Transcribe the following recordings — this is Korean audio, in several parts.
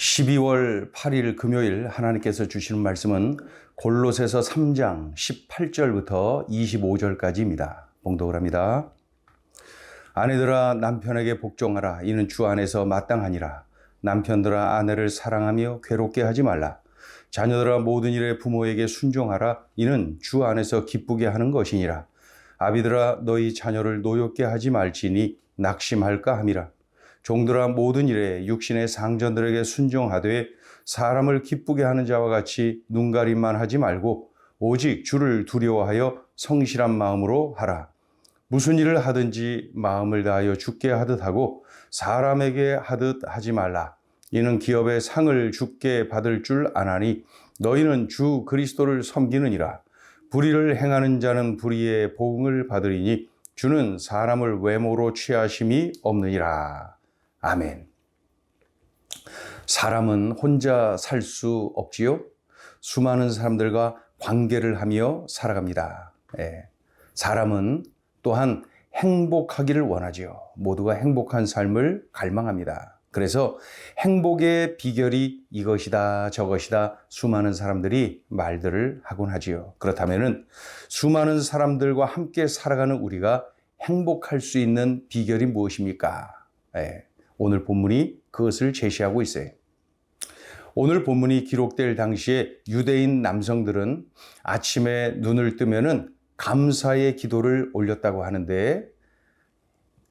12월 8일 금요일 하나님께서 주시는 말씀은 골로새서 3장 18절부터 25절까지입니다. 봉독을 합니다. 아내들아 남편에게 복종하라. 이는 주 안에서 마땅하니라. 남편들아 아내를 사랑하며 괴롭게 하지 말라. 자녀들아 모든 일에 부모에게 순종하라. 이는 주 안에서 기쁘게 하는 것이니라. 아비들아 너희 자녀를 노엽게 하지 말지니 낙심할까 함이라 종들아 모든 일에 육신의 상전들에게 순종하되 사람을 기쁘게 하는 자와 같이 눈가림만 하지 말고 오직 주를 두려워하여 성실한 마음으로 하라. 무슨 일을 하든지 마음을 다하여 죽게 하듯 하고 사람에게 하듯 하지 말라. 이는 기업의 상을 죽게 받을 줄 아나니 너희는 주 그리스도를 섬기느니라. 불의를 행하는 자는 불의의 보응을 받으리니 주는 사람을 외모로 취하심이 없느니라. 아멘. 사람은 혼자 살 수 없지요. 수많은 사람들과 관계를 하며 살아갑니다. 예. 사람은 또한 행복하기를 원하지요. 모두가 행복한 삶을 갈망합니다. 그래서 행복의 비결이 이것이다, 저것이다, 수많은 사람들이 말들을 하곤 하지요. 그렇다면은 수많은 사람들과 함께 살아가는 우리가 행복할 수 있는 비결이 무엇입니까? 예. 오늘 본문이 그것을 제시하고 있어요. 오늘 본문이 기록될 당시에 유대인 남성들은 아침에 눈을 뜨면은 감사의 기도를 올렸다고 하는데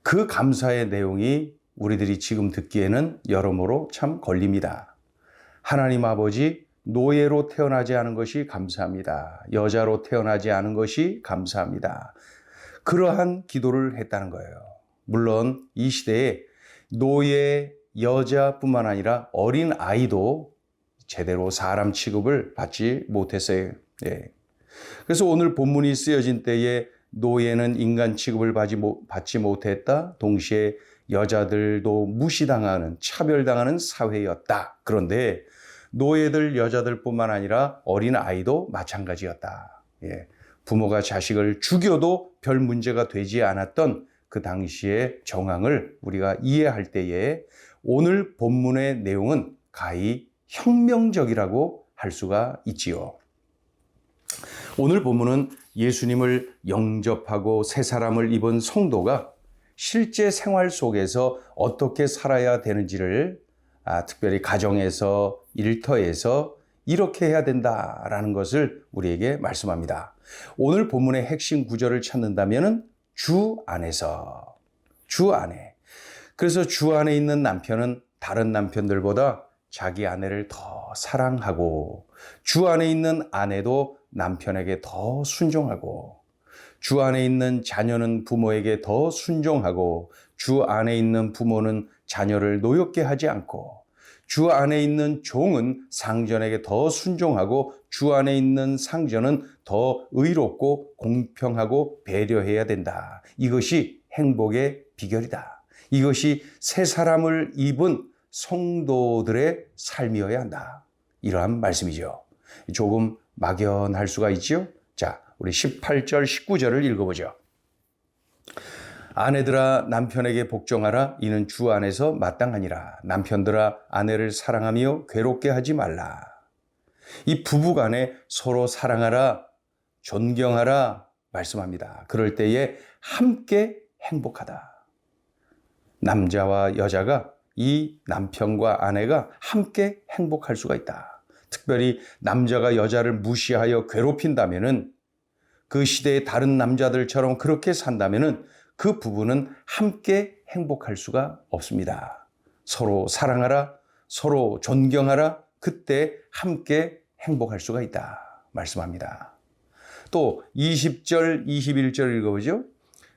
그 감사의 내용이 우리들이 지금 듣기에는 여러모로 참 걸립니다. 하나님 아버지 노예로 태어나지 않은 것이 감사합니다. 여자로 태어나지 않은 것이 감사합니다. 그러한 기도를 했다는 거예요. 물론 이 시대에 노예 여자뿐만 아니라 어린 아이도 제대로 사람 취급을 받지 못했어요. 예. 그래서 오늘 본문이 쓰여진 때에 노예는 인간 취급을 받지 못했다. 동시에 여자들도 무시당하는 차별당하는 사회였다. 그런데 노예들 여자들뿐만 아니라 어린 아이도 마찬가지였다. 예. 부모가 자식을 죽여도 별 문제가 되지 않았던 그 당시의 정황을 우리가 이해할 때에 오늘 본문의 내용은 가히 혁명적이라고 할 수가 있지요. 오늘 본문은 예수님을 영접하고 새 사람을 입은 성도가 실제 생활 속에서 어떻게 살아야 되는지를 아, 특별히 가정에서 일터에서 이렇게 해야 된다라는 것을 우리에게 말씀합니다. 오늘 본문의 핵심 구절을 찾는다면 주 안에서 주 안에. 그래서 주 안에 있는 남편은 다른 남편들보다 자기 아내를 더 사랑하고 주 안에 있는 아내도 남편에게 더 순종하고 주 안에 있는 자녀는 부모에게 더 순종하고 주 안에 있는 부모는 자녀를 노엽게 하지 않고 주 안에 있는 종은 상전에게 더 순종하고 주 안에 있는 상전은 더 의롭고 공평하고 배려해야 된다. 이것이 행복의 비결이다. 이것이 새 사람을 입은 성도들의 삶이어야 한다. 이러한 말씀이죠. 조금 막연할 수가 있지요? 자, 우리 18절, 19절을 읽어보죠. 아내들아 남편에게 복종하라 이는 주 안에서 마땅하니라 남편들아 아내를 사랑하며 괴롭게 하지 말라 이 부부 간에 서로 사랑하라 존경하라 말씀합니다 그럴 때에 함께 행복하다 남자와 여자가 이 남편과 아내가 함께 행복할 수가 있다 특별히 남자가 여자를 무시하여 괴롭힌다면은 그 시대의 다른 남자들처럼 그렇게 산다면은 그 부부는 함께 행복할 수가 없습니다. 서로 사랑하라, 서로 존경하라, 그때 함께 행복할 수가 있다. 말씀합니다. 또 20절, 21절 읽어보죠.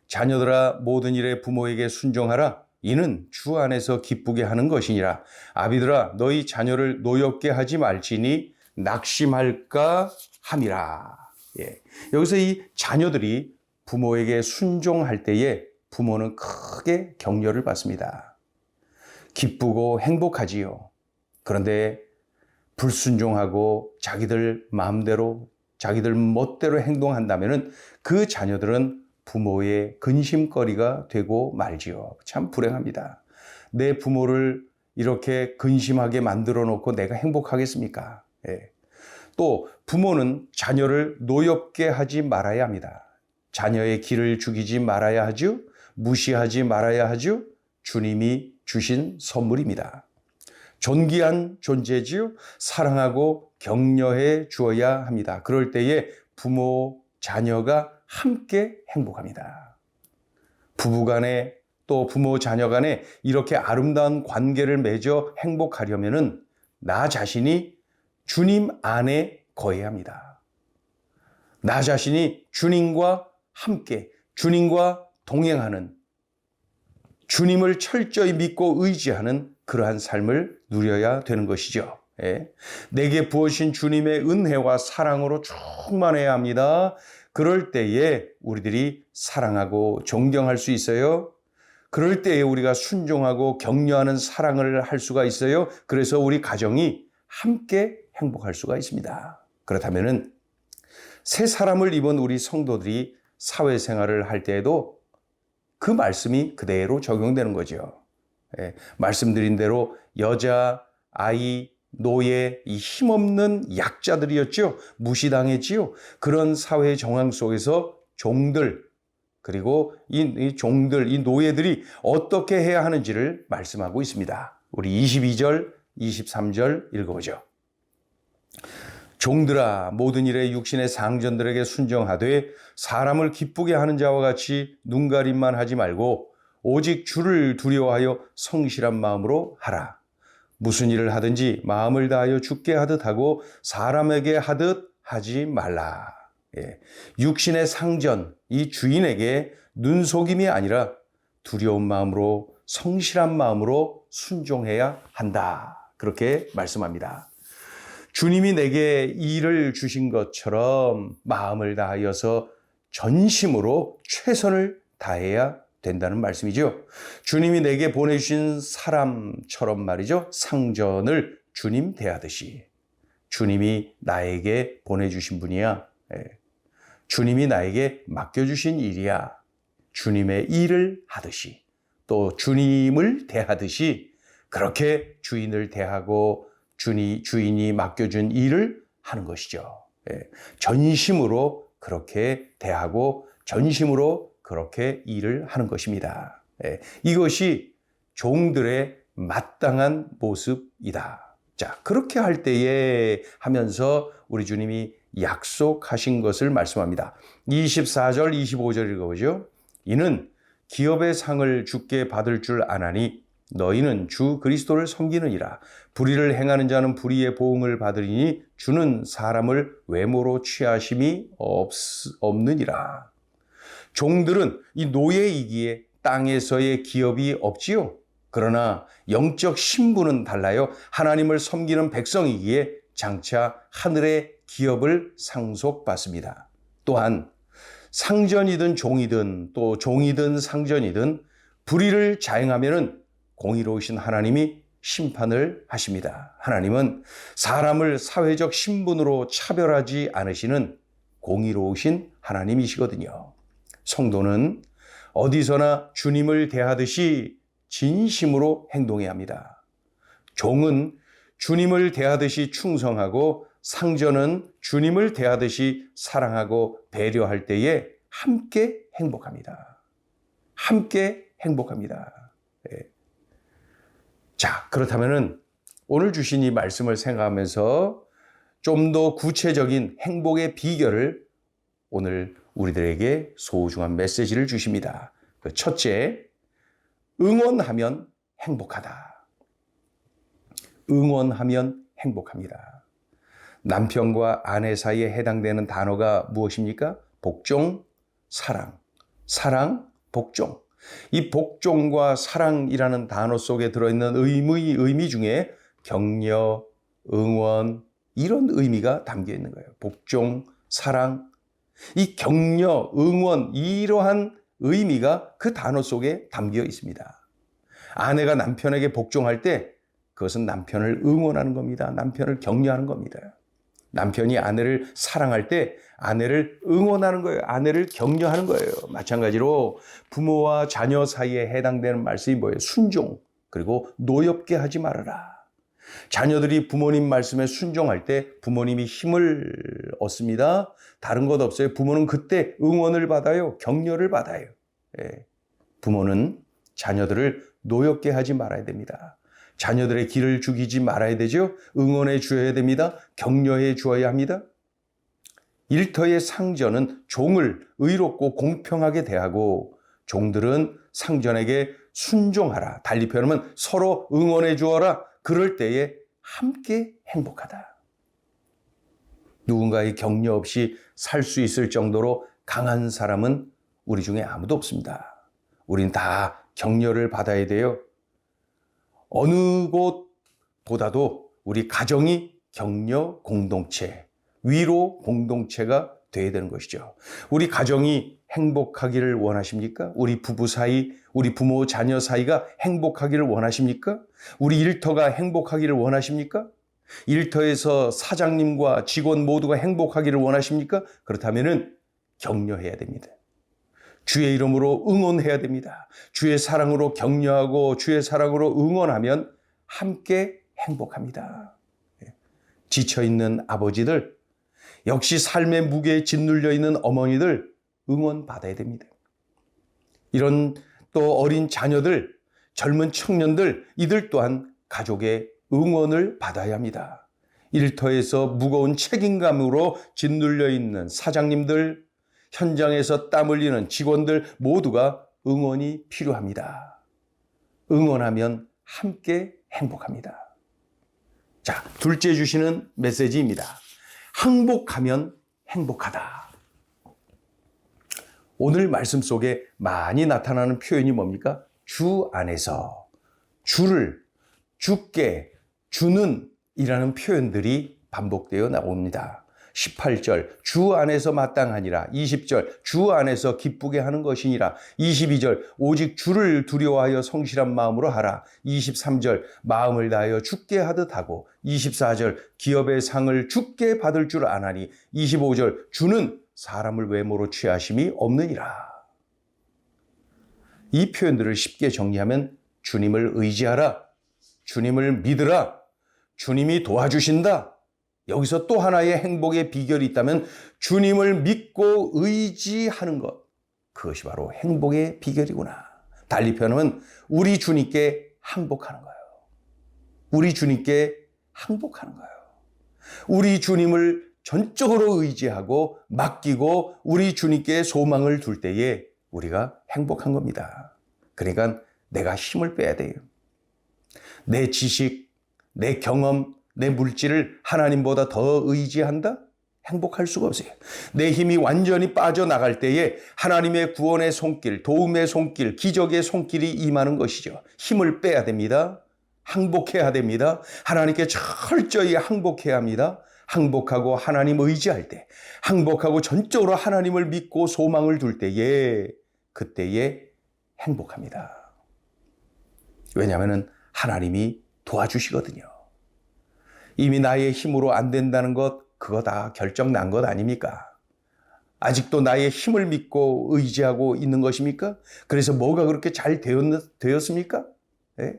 자녀들아 모든 일에 부모에게 순종하라. 이는 주 안에서 기쁘게 하는 것이니라. 아비들아 너희 자녀를 노엽게 하지 말지니 낙심할까 함이라. 예. 여기서 이 자녀들이 부모에게 순종할 때에 부모는 크게 격려를 받습니다. 기쁘고 행복하지요. 그런데 불순종하고 자기들 마음대로 자기들 멋대로 행동한다면 그 자녀들은 부모의 근심거리가 되고 말지요. 참 불행합니다. 내 부모를 이렇게 근심하게 만들어 놓고 내가 행복하겠습니까? 예. 또 부모는 자녀를 노엽게 하지 말아야 합니다. 자녀의 길을 죽이지 말아야 하죠. 무시하지 말아야 하죠. 주님이 주신 선물입니다. 존귀한 존재지요. 사랑하고 격려해 주어야 합니다. 그럴 때에 부모, 자녀가 함께 행복합니다. 부부 간에 또 부모, 자녀 간에 이렇게 아름다운 관계를 맺어 행복하려면은 나 자신이 주님 안에 거해야 합니다. 나 자신이 주님과 함께, 주님과 동행하는, 주님을 철저히 믿고 의지하는 그러한 삶을 누려야 되는 것이죠. 예. 내게 부어신 주님의 은혜와 사랑으로 충만해야 합니다. 그럴 때에 우리들이 사랑하고 존경할 수 있어요. 그럴 때에 우리가 순종하고 격려하는 사랑을 할 수가 있어요. 그래서 우리 가정이 함께 행복할 수가 있습니다. 그렇다면은 새 사람을 입은 우리 성도들이 사회생활을 할 때에도 그 말씀이 그대로 적용되는 거죠. 예, 말씀드린 대로 여자, 아이, 노예, 이 힘없는 약자들이었죠. 무시당했지요. 그런 사회 정황 속에서 종들, 그리고 이, 이 종들, 이 노예들이 어떻게 해야 하는지를 말씀하고 있습니다. 우리 22절, 23절 읽어보죠. 종들아 모든 일에 육신의 상전들에게 순정하되 사람을 기쁘게 하는 자와 같이 눈가림만 하지 말고 오직 주를 두려워하여 성실한 마음으로 하라. 무슨 일을 하든지 마음을 다하여 죽게 하듯 하고 사람에게 하듯 하지 말라. 예. 육신의 상전, 이 주인에게 눈 속임이 아니라 두려운 마음으로 성실한 마음으로 순종해야 한다. 그렇게 말씀합니다. 주님이 내게 일을 주신 것처럼 마음을 다하여서 전심으로 최선을 다해야 된다는 말씀이죠. 주님이 내게 보내주신 사람처럼 말이죠. 상전을 주님 대하듯이. 주님이 나에게 보내주신 분이야. 예. 주님이 나에게 맡겨주신 일이야. 주님의 일을 하듯이. 또 주님을 대하듯이 그렇게 주인을 대하고 주니, 주인이 맡겨준 일을 하는 것이죠. 예. 전심으로 그렇게 대하고 전심으로 그렇게 일을 하는 것입니다. 예. 이것이 종들의 마땅한 모습이다. 자, 그렇게 할 때에 하면서 우리 주님이 약속하신 것을 말씀합니다. 24절, 25절 읽어보죠. 이는 기업의 상을 주께 받을 줄 아나니 너희는 주 그리스도를 섬기느니라. 불의를 행하는 자는 불의의 보응을 받으리니 주는 사람을 외모로 취하심이 없, 없느니라. 종들은 이 노예이기에 땅에서의 기업이 없지요. 그러나 영적 신분은 달라요. 하나님을 섬기는 백성이기에 장차 하늘의 기업을 상속받습니다. 또한 상전이든 종이든 또 종이든 상전이든 불의를 자행하면은 공의로우신 하나님이 심판을 하십니다. 하나님은 사람을 사회적 신분으로 차별하지 않으시는 공의로우신 하나님이시거든요. 성도는 어디서나 주님을 대하듯이 진심으로 행동해야 합니다. 종은 주님을 대하듯이 충성하고 상전은 주님을 대하듯이 사랑하고 배려할 때에 함께 행복합니다. 함께 행복합니다. 예. 자, 그렇다면은 오늘 주신 이 말씀을 생각하면서 좀 더 구체적인 행복의 비결을 오늘 우리들에게 소중한 메시지를 주십니다. 그 첫째, 응원하면 행복하다. 응원하면 행복합니다. 남편과 아내 사이에 해당되는 단어가 무엇입니까? 복종, 사랑. 사랑, 복종. 이 복종과 사랑이라는 단어 속에 들어있는 의미, 의미 중에 격려, 응원, 이런 의미가 담겨 있는 거예요. 복종, 사랑. 이 격려, 응원, 이러한 의미가 그 단어 속에 담겨 있습니다. 아내가 남편에게 복종할 때 그것은 남편을 응원하는 겁니다. 남편을 격려하는 겁니다. 남편이 아내를 사랑할 때 아내를 응원하는 거예요. 아내를 격려하는 거예요. 마찬가지로 부모와 자녀 사이에 해당되는 말씀이 뭐예요? 순종. 그리고 노엽게 하지 말아라. 자녀들이 부모님 말씀에 순종할 때 부모님이 힘을 얻습니다. 다른 것 없어요. 부모는 그때 응원을 받아요. 격려를 받아요. 예. 부모는 자녀들을 노엽게 하지 말아야 됩니다. 자녀들의 길을 죽이지 말아야 되죠. 응원해 주어야 됩니다. 격려해 주어야 합니다. 일터의 상전은 종을 의롭고 공평하게 대하고 종들은 상전에게 순종하라. 달리 표현하면 서로 응원해 주어라. 그럴 때에 함께 행복하다. 누군가의 격려 없이 살 수 있을 정도로 강한 사람은 우리 중에 아무도 없습니다. 우린 다 격려를 받아야 돼요. 어느 곳보다도 우리 가정이 격려 공동체, 위로 공동체가 돼야 되는 것이죠. 우리 가정이 행복하기를 원하십니까? 우리 부부 사이, 우리 부모 자녀 사이가 행복하기를 원하십니까? 우리 일터가 행복하기를 원하십니까? 일터에서 사장님과 직원 모두가 행복하기를 원하십니까? 그렇다면은 격려해야 됩니다. 주의 이름으로 응원해야 됩니다. 주의 사랑으로 격려하고 주의 사랑으로 응원하면 함께 행복합니다. 예. 지쳐 있는 아버지들, 역시 삶의 무게에 짓눌려 있는 어머니들 응원받아야 됩니다. 이런 또 어린 자녀들, 젊은 청년들, 이들 또한 가족의 응원을 받아야 합니다. 일터에서 무거운 책임감으로 짓눌려 있는 사장님들, 현장에서 땀 흘리는 직원들 모두가 응원이 필요합니다. 응원하면 함께 행복합니다. 자, 둘째 주시는 메시지입니다. 항복하면 행복하다. 오늘 말씀 속에 많이 나타나는 표현이 뭡니까? 주 안에서. 주를 주께 주는 이라는 표현들이 반복되어 나옵니다. 18절 주 안에서 마땅하니라. 20절 주 안에서 기쁘게 하는 것이니라. 22절 오직 주를 두려워하여 성실한 마음으로 하라. 23절 마음을 다하여 죽게 하듯 하고. 24절 기업의 상을 죽게 받을 줄 아나니. 25절 주는 사람을 외모로 취하심이 없느니라 이 표현들을 쉽게 정리하면 주님을 의지하라 주님을 믿으라 주님이 도와주신다 여기서 또 하나의 행복의 비결이 있다면 주님을 믿고 의지하는 것. 그것이 바로 행복의 비결이구나. 달리 표현하면 우리 주님께 항복하는 거예요. 우리 주님께 항복하는 거예요. 우리 주님을 전적으로 의지하고 맡기고 우리 주님께 소망을 둘 때에 우리가 행복한 겁니다. 그러니까 내가 힘을 빼야 돼요. 내 지식, 내 경험, 내 물질을 하나님보다 더 의지한다? 행복할 수가 없어요. 내 힘이 완전히 빠져나갈 때에 하나님의 구원의 손길, 도움의 손길, 기적의 손길이 임하는 것이죠. 힘을 빼야 됩니다. 항복해야 됩니다. 하나님께 철저히 항복해야 합니다. 항복하고 하나님 의지할 때, 항복하고 전적으로 하나님을 믿고 소망을 둘 때에, 그때에 행복합니다. 왜냐하면 하나님이 도와주시거든요. 이미 나의 힘으로 안 된다는 것, 그거 다 결정 난 것 아닙니까? 아직도 나의 힘을 믿고 의지하고 있는 것입니까? 그래서 뭐가 그렇게 잘 되었, 습니까 네?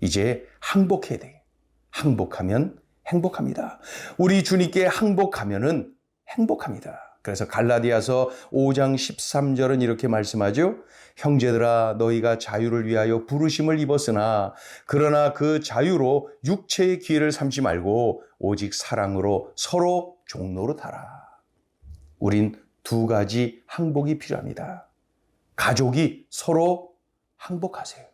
이제 항복해야 돼. 항복하면 행복합니다. 우리 주님께 항복하면은 행복합니다. 그래서 갈라디아서 5장 13절은 이렇게 말씀하죠. 형제들아 너희가 자유를 위하여 부르심을 입었으나 그러나 그 자유로 육체의 기회를 삼지 말고 오직 사랑으로 서로 타라. 우린 두 가지 항복이 필요합니다. 가족이 서로 항복하세요.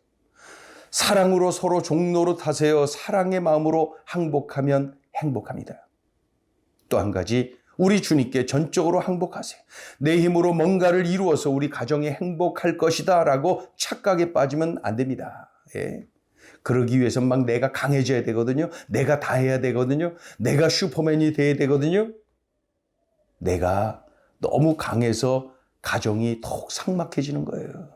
사랑으로 서로 종로로 타세요. 사랑의 마음으로 항복하면 행복합니다. 또 한 가지 우리 주님께 전적으로 항복하세요. 내 힘으로 뭔가를 이루어서 우리 가정이 행복할 것이다 라고 착각에 빠지면 안 됩니다. 예. 그러기 위해서 막 내가 강해져야 되거든요. 내가 다 해야 되거든요. 내가 슈퍼맨이 돼야 되거든요. 내가 너무 강해서 가정이 더욱 삭막해지는 거예요.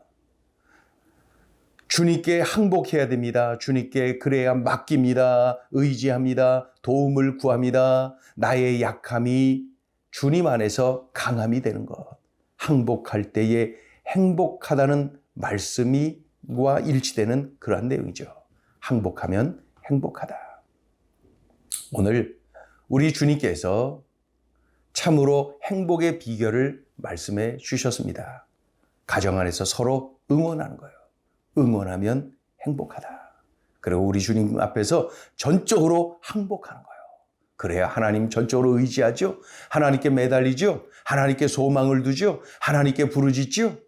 주님께 항복해야 됩니다. 주님께 그래야 맡깁니다. 의지합니다. 도움을 구합니다. 나의 약함이 주님 안에서 강함이 되는 것. 항복할 때에 행복하다는 말씀이와 일치되는 그러한 내용이죠. 항복하면 행복하다. 오늘 우리 주님께서 참으로 행복의 비결을 말씀해 주셨습니다. 가정 안에서 서로 응원하는 거예요. 응원하면 행복하다. 그리고 우리 주님 앞에서 전적으로 항복하는 거예요. 그래야 하나님 전적으로 의지하죠. 하나님께 매달리죠. 하나님께 소망을 두죠. 하나님께 부르짖죠.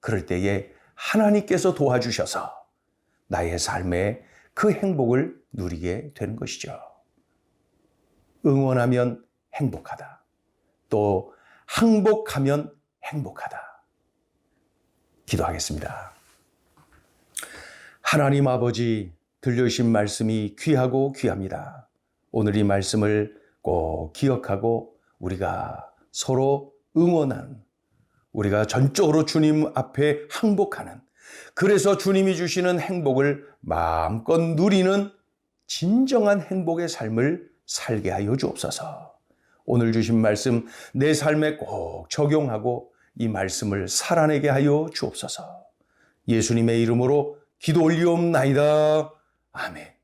그럴 때에 하나님께서 도와주셔서 나의 삶에 그 행복을 누리게 되는 것이죠. 응원하면 행복하다. 또 항복하면 행복하다. 기도하겠습니다. 하나님 아버지 들려주신 말씀이 귀하고 귀합니다. 오늘 이 말씀을 꼭 기억하고 우리가 서로 응원하는 우리가 전적으로 주님 앞에 항복하는 그래서 주님이 주시는 행복을 마음껏 누리는 진정한 행복의 삶을 살게 하여 주옵소서. 오늘 주신 말씀 내 삶에 꼭 적용하고 이 말씀을 살아내게 하여 주옵소서. 예수님의 이름으로 기도 올리옵나이다. 아멘.